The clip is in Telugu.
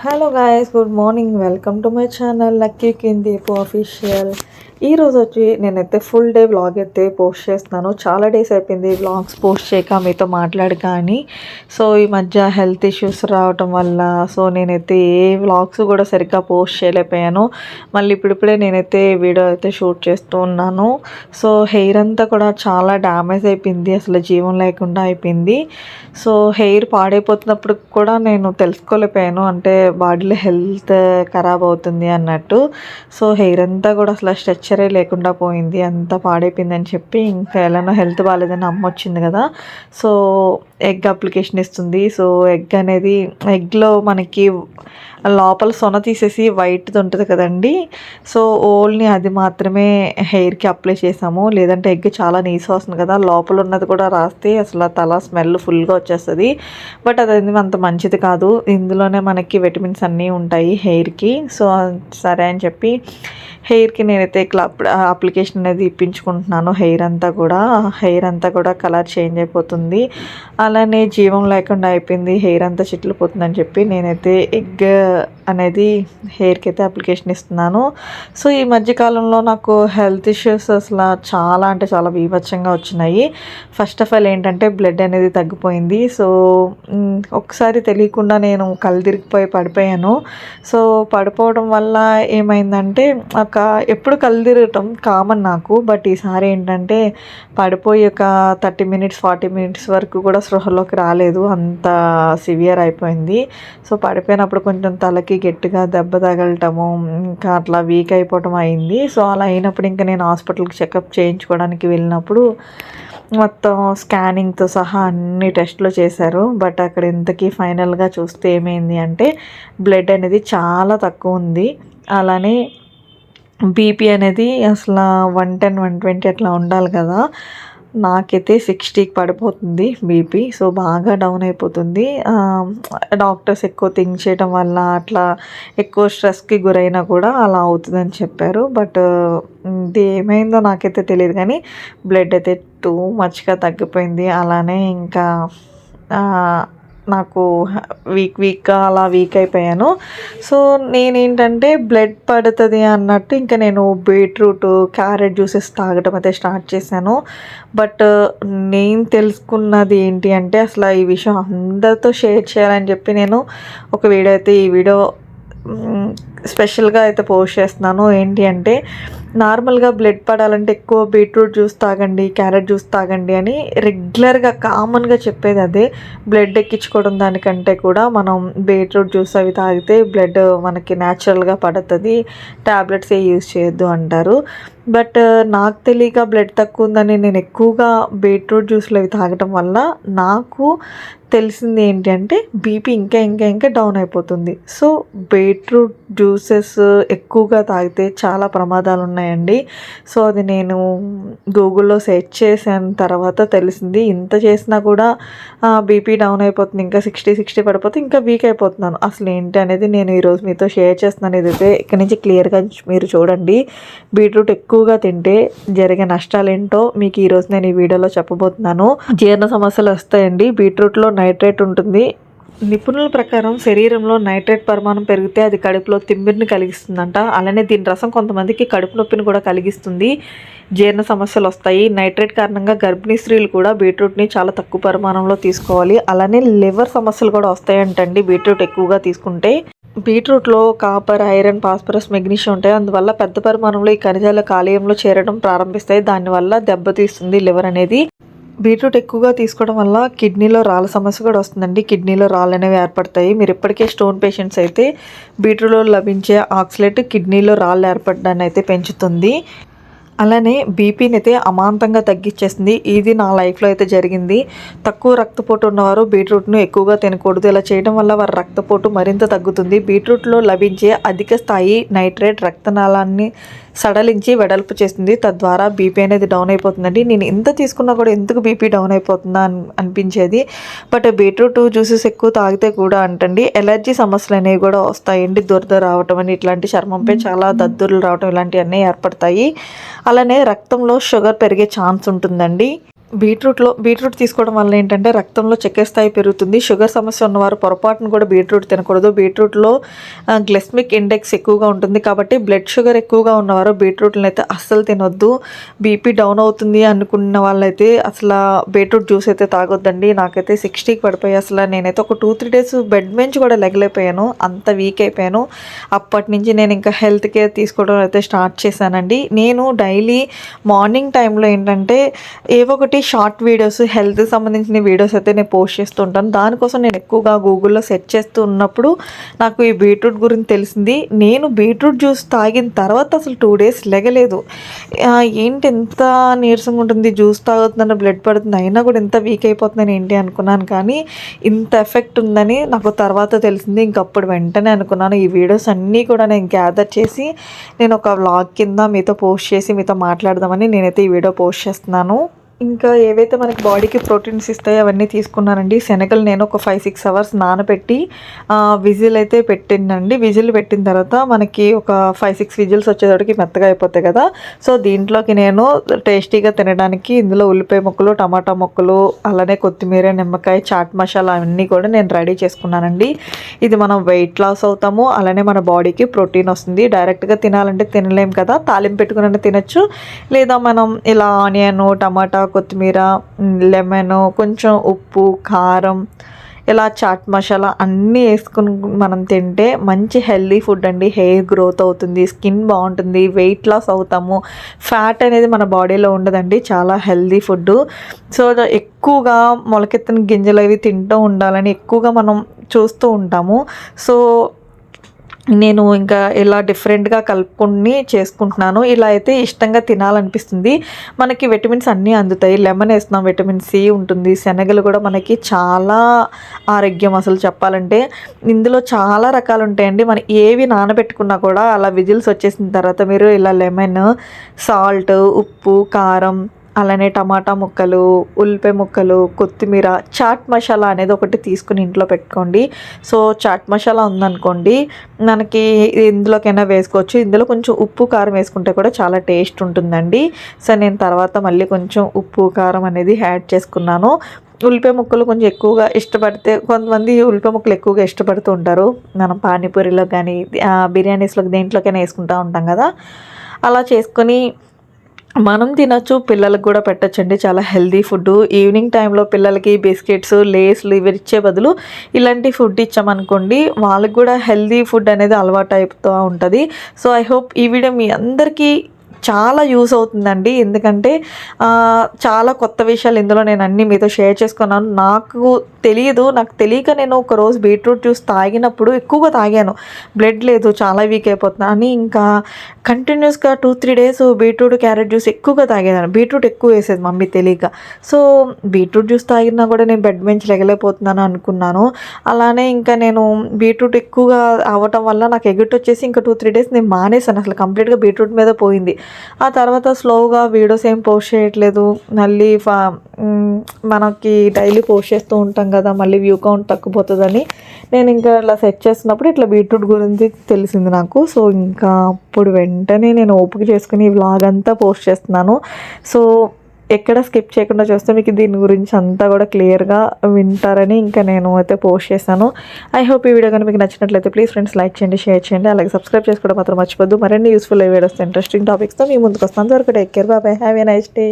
Hello guys good morning welcome to my channel lucky కిందీపు official ఈరోజు వచ్చి నేనైతే ఫుల్ డే వ్లాగ్ అయితే పోస్ట్ చేస్తున్నాను. చాలా డేస్ అయిపోయింది వ్లాగ్స్ పోస్ట్ చేయక మీతో మాట్లాడి కానీ సో ఈ మధ్య హెల్త్ ఇష్యూస్ రావటం వల్ల సో నేనైతే ఏ వ్లాగ్స్ కూడా సరిగ్గా పోస్ట్ చేయలేకపోయాను. మళ్ళీ ఇప్పుడిప్పుడే నేనైతే వీడియో అయితే షూట్ చేస్తూ ఉన్నాను. సో హెయిర్ అంతా కూడా చాలా డ్యామేజ్ అయిపోయింది. అసలు జీవం లేకుండా అయిపోయింది. సో హెయిర్ పాడైపోతున్నప్పుడు కూడా నేను తెలుసుకోలేకపోయాను. అంటే బాడీలో హెల్త్ ఖరాబ్ అవుతుంది అన్నట్టు. సో హెయిర్ అంతా కూడా అసలు స్ట్రెచ్ స్ట్రక్చరే లేకుండా పోయింది. అంతా పాడైపోయిందని చెప్పి ఇంకా ఎలానో హెల్త్ బాగాలేదని అమ్మ వచ్చింది కదా. సో ఎగ్ అప్లికేషన్ ఇస్తుంది. సో ఎగ్ అనేది ఎగ్లో మనకి లోపల సొన తీసేసి వైట్ది ఉంటుంది కదండి. సో ఓన్లీ అది మాత్రమే హెయిర్కి అప్లై చేసాము. లేదంటే ఎగ్ చాలా నీసు వస్తుంది కదా. లోపల ఉన్నది కూడా రాస్తే అసలు తల స్మెల్ ఫుల్గా వచ్చేస్తుంది. బట్ అది అంత మంచిది కాదు. ఇందులోనే మనకి విటమిన్స్ అన్నీ ఉంటాయి హెయిర్కి. సో సరే అని చెప్పి హెయిర్కి నేనైతే ఇట్లా అప్లికేషన్ అనేది ఇప్పించుకుంటున్నాను. హెయిర్ అంతా కూడా హెయిర్ అంతా కూడా కలర్ చేంజ్ అయిపోతుంది. అలానే జీవం లేకుండా అయిపోయింది. హెయిర్ అంతా చిట్లు పోతుందని చెప్పి నేనైతే ఎగ్ అనేది హెయిర్కి అయితే అప్లికేషన్ ఇస్తున్నాను. సో ఈ మధ్యకాలంలో నాకు హెల్త్ ఇష్యూస్ అసలు చాలా అంటే చాలా బీభత్సంగా వచ్చినాయి. ఫస్ట్ ఆఫ్ ఆల్ ఏంటంటే బ్లడ్ అనేది తగ్గిపోయింది. సో ఒకసారి తెలియకుండా నేను కళ్ళు తిరిగిపోయి పడిపోయాను. సో పడిపోవడం వల్ల ఏమైందంటే ఒక ఎప్పుడు కళ్ళు తిరగటం కామన్ నాకు బట్ ఈసారి ఏంటంటే పడిపోయి ఒక థర్టీ మినిట్స్ ఫార్టీ మినిట్స్ వరకు కూడా స్పృహలోకి రాలేదు. అంత సివియర్ అయిపోయింది. సో పడిపోయినప్పుడు కొంచెం తలకి గట్టిగా దెబ్బ తగలటము ఇంకా అట్లా వీక్ అయిపోవటం అయింది. సో అలా అయినప్పుడు ఇంకా నేను హాస్పిటల్కి చెకప్ చేయించుకోవడానికి వెళ్ళినప్పుడు మొత్తం స్కానింగ్తో సహా అన్ని టెస్ట్లు చేశారు. బట్ అక్కడ ఇంతకీ ఫైనల్గా చూస్తే ఏమైంది అంటే బ్లడ్ అనేది చాలా తక్కువ ఉంది. అలానే బీపీ అనేది అసలు వన్ టెన్ వన్ ట్వంటీ అట్లా ఉండాలి కదా. నాకైతే సిక్స్టీకి పడిపోతుంది బీపీ సో బాగా డౌన్ అయిపోతుంది. డాక్టర్స్ ఎక్కువ థింక్ చేయడం వల్ల అట్లా ఎక్కువ స్ట్రెస్కి గురైనా కూడా అలా అవుతుందని చెప్పారు. బట్ ఇది ఏమైందో నాకైతే తెలియదు కానీ బ్లడ్ అయితే టూ మచ్గా తగ్గిపోయింది. అలానే ఇంకా నాకు వీక్ వీక్గా అలా వీక్ అయిపోయాను. సో నేనేంటంటే బ్లడ్ పడుతుంది అన్నట్టు ఇంకా నేను బీట్రూట్ క్యారెట్ జ్యూసెస్ తాగడం అయితే స్టార్ట్ చేశాను. బట్ నేను తెలుసుకున్నది ఏంటి అంటే అసలు ఈ విషయం అందరితో షేర్ చేయాలని చెప్పి నేను ఒక వీడియో అయితే ఈ వీడియో స్పెషల్గా అయితే పోస్ట్ చేస్తున్నాను. ఏంటి అంటే నార్మల్గా బ్లడ్ పడాలంటే ఎక్కువ బీట్రూట్ జ్యూస్ తాగండి క్యారెట్ జ్యూస్ తాగండి అని రెగ్యులర్గా కామన్గా చెప్పేది అదే. బ్లడ్ ఎక్కించుకోవడం దానికంటే కూడా మనం బీట్రూట్ జ్యూస్ అవి తాగితే బ్లడ్ మనకి న్యాచురల్గా పడుతుంది. ట్యాబ్లెట్స్ ఏ యూజ్ చేయొద్దు అంటారు. బట్ నాకు తెలియక బ్లడ్ తక్కువ ఉందని నేను ఎక్కువగా బీట్రూట్ జ్యూస్లు అవి తాగటం వల్ల నాకు తెలిసింది ఏంటంటే బీపీ ఇంకా ఇంకా ఇంకా డౌన్ అయిపోతుంది. సో బీట్రూట్ జ్యూసెస్ ఎక్కువగా తాగితే చాలా ప్రమాదాలు ఉన్నాయండి. సో అది నేను గూగుల్లో సెర్చ్ చేసిన తర్వాత తెలిసింది. ఇంత చేసినా కూడా బీపీ డౌన్ అయిపోతుంది ఇంకా సిక్స్టీ సిక్స్టీ పడిపోతే ఇంకా వీక్ అయిపోతున్నాను. అసలు ఏంటి అనేది నేను ఈరోజు మీతో షేర్ చేస్తున్నాను. ఇదైతే ఇక్కడ నుంచి క్లియర్గా మీరు చూడండి. బీట్రూట్ ఎక్కువగా తింటే జరిగే నష్టాలు ఏంటో మీకు ఈరోజు నేను ఈ వీడియోలో చెప్పబోతున్నాను. జీర్ణ సమస్యలు వస్తాయండి. బీట్రూట్లో నైట్రేట్ ఉంటుంది. నిపుణుల ప్రకారం శరీరంలో నైట్రేట్ పరిమాణం పెరిగితే అది కడుపులో తిమ్మిరిని కలిగిస్తుందంట. అలానే దీని రసం కొంతమందికి కడుపు నొప్పిని కూడా కలిగిస్తుంది. జీర్ణ సమస్యలు వస్తాయి. నైట్రేట్ కారణంగా గర్భిణీ స్త్రీలు కూడా బీట్రూట్ని చాలా తక్కువ పరిమాణంలో తీసుకోవాలి. అలానే లివర్ సమస్యలు కూడా వస్తాయంటండి బీట్రూట్ ఎక్కువగా తీసుకుంటే. బీట్రూట్లో కాపర్ ఐరన్ ఫాస్ఫరస్ మెగ్నీషియం ఉంటాయి. అందువల్ల పెద్ద పరిమాణంలో ఈ ఖనిజాల కాలేయంలో చేరడం ప్రారంభిస్తాయి. దానివల్ల దెబ్బతీస్తుంది లివర్ అనేది. బీట్రూట్ ఎక్కువగా తీసుకోవడం వల్ల కిడ్నీలో రాళ్ళ సమస్య కూడా వస్తుందండి. కిడ్నీలో రాళ్ళు అనేవి ఏర్పడతాయి. మీరు ఇప్పటికే స్టోన్ పేషెంట్స్ అయితే బీట్రూట్లో లభించే ఆక్సిలేట్ కిడ్నీలో రాళ్ళు ఏర్పడడాన్ని అయితే పెంచుతుంది. అలానే బీపీని అయితే అమాంతంగా తగ్గించేసింది ఇది నా లైఫ్లో అయితే జరిగింది. తక్కువ రక్తపోటు ఉన్నవారు బీట్రూట్ను ఎక్కువగా తినకూడదు. ఇలా చేయడం వల్ల వారి రక్తపోటు మరింత తగ్గుతుంది. బీట్రూట్లో లభించే అధిక స్థాయి నైట్రేట్ రక్తనాళాన్ని సడలించి వెడల్పు చేస్తుంది. తద్వారా బీపీ అనేది డౌన్ అయిపోతుందండి. నేను ఎంత తీసుకున్నా కూడా ఎందుకు బీపీ డౌన్ అయిపోతుందా అని అనిపించేది. బట్ బీట్రూట్ జ్యూసెస్ ఎక్కువ తాగితే కూడా అంటండి. ఎలర్జీ సమస్యలు అనేవి కూడా వస్తాయండి. దురద రావటం అని ఇట్లాంటి చర్మంపై చాలా దద్దుర్లు రావటం ఇలాంటివన్నీ ఏర్పడతాయి. అలానే రక్తంలో షుగర్ పెరిగే ఛాన్స్ ఉంటుందండి. బీట్రూట్లో బీట్రూట్ తీసుకోవడం వల్ల ఏంటంటే రక్తంలో చక్కెర స్థాయి పెరుగుతుంది. షుగర్ సమస్య ఉన్నవారు పొరపాటును కూడా బీట్రూట్ తినకూడదు. బీట్రూట్లో గ్లెస్మిక్ ఇండెక్స్ ఎక్కువగా ఉంటుంది కాబట్టి బ్లడ్ షుగర్ ఎక్కువగా ఉన్నవారు బీట్రూట్లను అయితే అస్సలు తినొద్దు. బీపీ డౌన్ అవుతుంది అనుకున్న వాళ్ళైతే అసలు బీట్రూట్ జ్యూస్ అయితే తాగొద్దండి. నాకైతే సిక్స్టీకి పడిపోయి అసలు నేనైతే ఒక టూ త్రీ డేస్ బెడ్ నుంచి కూడా లెగలేకపోయాను. అంత వీక్ అయిపోయాను. అప్పటి నుంచి నేను ఇంకా హెల్త్ కేర్ తీసుకోవడం అయితే స్టార్ట్ చేశానండి. నేను డైలీ మార్నింగ్ టైంలో ఏంటంటే ఏవో ఒకటి షార్ట్ వీడియోస్ హెల్త్ సంబంధించిన వీడియోస్ అయితే నేను పోస్ట్ చేస్తూ ఉంటాను దానికోసం నేను ఎక్కువగా గూగుల్లో సెర్చ్ చేస్తూ ఉన్నప్పుడు నాకు ఈ బీట్రూట్ గురించి తెలిసింది. నేను బీట్రూట్ జ్యూస్ తాగిన తర్వాత అసలు టూ డేస్ లెగలేదు. ఏంటి ఎంత నీరసంగా ఉంటుంది? జ్యూస్ తాగుతుందని బ్లడ్ పడుతుంది. అయినా కూడా ఎంత వీక్ అయిపోతుందని ఏంటి అనుకున్నాను కానీ ఇంత ఎఫెక్ట్ ఉందని నాకు తర్వాత తెలిసింది. ఇంకప్పుడు వెంటనే అనుకున్నాను. ఈ వీడియోస్ అన్నీ కూడా నేను గ్యాదర్ చేసి నేను ఒక వ్లాగ్ కింద మీతో పోస్ట్ చేసి మీతో మాట్లాడదామని నేనైతే ఈ వీడియో పోస్ట్ చేస్తున్నాను. ఇంకా ఏవైతే మనకి బాడీకి ప్రోటీన్స్ ఇస్తాయో అవన్నీ తీసుకున్నానండి. శనగలు నేను ఒక ఫైవ్ సిక్స్ అవర్స్ నానబెట్టి విజిల్ అయితే పెట్టిందండి. విజిల్ పెట్టిన తర్వాత మనకి ఒక ఫైవ్ సిక్స్ విజిల్స్ వచ్చేటప్పటికి మెత్తగా అయిపోతాయి కదా. సో దీంట్లోకి నేను టేస్టీగా తినడానికి ఇందులో ఉల్లిపాయ ముక్కలు టమాటా ముక్కలు అలానే కొత్తిమీర నిమ్మకాయ చాట్ మసాలా అవన్నీ కూడా నేను రెడీ చేసుకున్నానండి. ఇది మనం వెయిట్ లాస్ అవుతాము. అలానే మన బాడీకి ప్రోటీన్ వస్తుంది. డైరెక్ట్గా తినాలంటే తినలేం కదా. తాలింపు పెట్టుకుని తినచ్చు. లేదా మనం ఇలా ఆనియన్ టమాటా కొత్తిమీర లెమన్ కొంచెం ఉప్పు కారం ఇలా చాట్ మసాలా అన్నీ వేసుకుని మనం తింటే మంచి హెల్దీ ఫుడ్ అండి. హెయిర్ గ్రోత్ అవుతుంది స్కిన్ బాగుంటుంది వెయిట్ లాస్ అవుతాము. ఫ్యాట్ అనేది మన బాడీలో ఉండదండి చాలా హెల్దీ ఫుడ్ సో ఎక్కువగా మొలకెత్తిన గింజలు అవి తింటూ ఉండాలని ఎక్కువగా మనం చూస్తూ ఉంటాము. సో నేను ఇంకా ఇలా డిఫరెంట్గా కలుపుకొని చేసుకుంటున్నాను. ఇలా అయితే ఇష్టంగా తినాలనిపిస్తుంది. మనకి విటమిన్స్ అన్నీ అందుతాయి. లెమన్ వేస్తున్నాం విటమిన్ సి ఉంటుంది. శనగలు కూడా మనకి చాలా ఆరోగ్యం అసలు చెప్పాలంటే. ఇందులో చాలా రకాలు ఉంటాయండి. మనం ఏవి నానబెట్టుకున్నా కూడా అలా విజిల్స్ వచ్చేసిన తర్వాత మీరు ఇలా లెమన్ సాల్ట్ ఉప్పు కారం అలానే టమాటా ముక్కలు ఉల్లిపాయ ముక్కలు కొత్తిమీర చాట్ మసాలా అనేది ఒకటి తీసుకుని ఇంట్లో పెట్టుకోండి. సో చాట్ మసాలా ఉందనుకోండి మనకి ఇందులోకైనా వేసుకోవచ్చు. ఇందులో కొంచెం ఉప్పు కారం వేసుకుంటే కూడా చాలా టేస్ట్ ఉంటుందండి. సో నేను తర్వాత మళ్ళీ కొంచెం ఉప్పు కారం అనేది యాడ్ చేసుకున్నాను. ఉల్లిపాయ ముక్కలు కొంచెం ఎక్కువగా ఇష్టపడితే కొంతమంది ఉల్లిపాయ ముక్కలు ఎక్కువగా ఇష్టపడుతూ ఉంటారు. మనం పానీపూరిలో కానీ బిర్యానీస్లో దేంట్లోకైనా వేసుకుంటూ ఉంటాం కదా. అలా చేసుకొని మనం తినచ్చు పిల్లలకు కూడా పెట్టచ్చండి. చాలా హెల్దీ ఫుడ్ ఈవినింగ్ టైంలో పిల్లలకి బిస్కెట్స్ లేస్లు ఇవి ఇచ్చే బదులు ఇలాంటి ఫుడ్ ఇచ్చామనుకోండి వాళ్ళకి కూడా హెల్దీ ఫుడ్ అనేది అలవాటు అయిపోతూ ఉంటుంది. సో ఐ హోప్ ఈ వీడియో మీ అందరికీ చాలా యూస్ అవుతుందండి. ఎందుకంటే చాలా కొత్త విషయాలు ఇందులో నేను అన్నీ మీతో షేర్ చేసుకున్నాను. నాకు తెలియదు. నాకు తెలియక నేను ఒక రోజు బీట్రూట్ జ్యూస్ తాగినప్పుడు ఎక్కువగా తాగాను. బ్లడ్ లేదు చాలా వీక్ అయిపోతున్నా అని ఇంకా కంటిన్యూస్గా two three days beetroot carrot juice ఎక్కువగా తాగేదాన్ని. బీట్రూట్ ఎక్కువ వేసేది మమ్మీ తెలియక. సో బీట్రూట్ జ్యూస్ తాగినా కూడా నేను బెడ్ నుంచి లెగలేకపోతున్నాను అనుకున్నాను. అలానే ఇంకా నేను బీట్రూట్ ఎక్కువగా అవ్వటం వల్ల నాకు ఎగిట్ వచ్చేసి ఇంకా టూ త్రీ డేస్ నేను మానేసాను అసలు కంప్లీట్గా బీట్రూట్ మీద పోయింది. ఆ తర్వాత స్లోగా వీడియోస్ ఏం పోస్ట్ చేయట్లేదు. మళ్ళీ మనకి డైలీ పోస్ట్ చేస్తూ ఉంటాం కదా మళ్ళీ వ్యూ కౌంట్ తగ్గిపోతుందని. నేను ఇంకా ఇలా సెట్ చేస్తున్నప్పుడు ఇట్లా బీట్రూట్ గురించి తెలిసింది నాకు. సో ఇంకా అప్పుడు వెంటనే నేను ఓపిక చేసుకుని ఈ వ్లాగ్ అంతా పోస్ట్ చేస్తున్నాను. సో ఎక్కడ స్కిప్ చేయకుండా చూస్తే మీకు దీని గురించి అంతా కూడా క్లియర్గా వింటారని ఇంకా నేను అయితే పోస్ట్ చేశాను. ఐ హోప్ ఈ వీడియో కానీ మీకు నచ్చినట్లయితే ప్లీజ్ ఫ్రెండ్స్ లైక్ చేయండి షేర్ చేయండి. అలాగే సబ్స్క్రైబ్ చేసుకోవడం మాత్రం మర్చిపోద్దు. మరిన్ని యూస్ఫుల్ వీడియోస్ ఇంట్రెస్టింగ్ టాపిక్స్తో మీ ముందుకు వస్తాను. వరకు take care bye bye have a nice day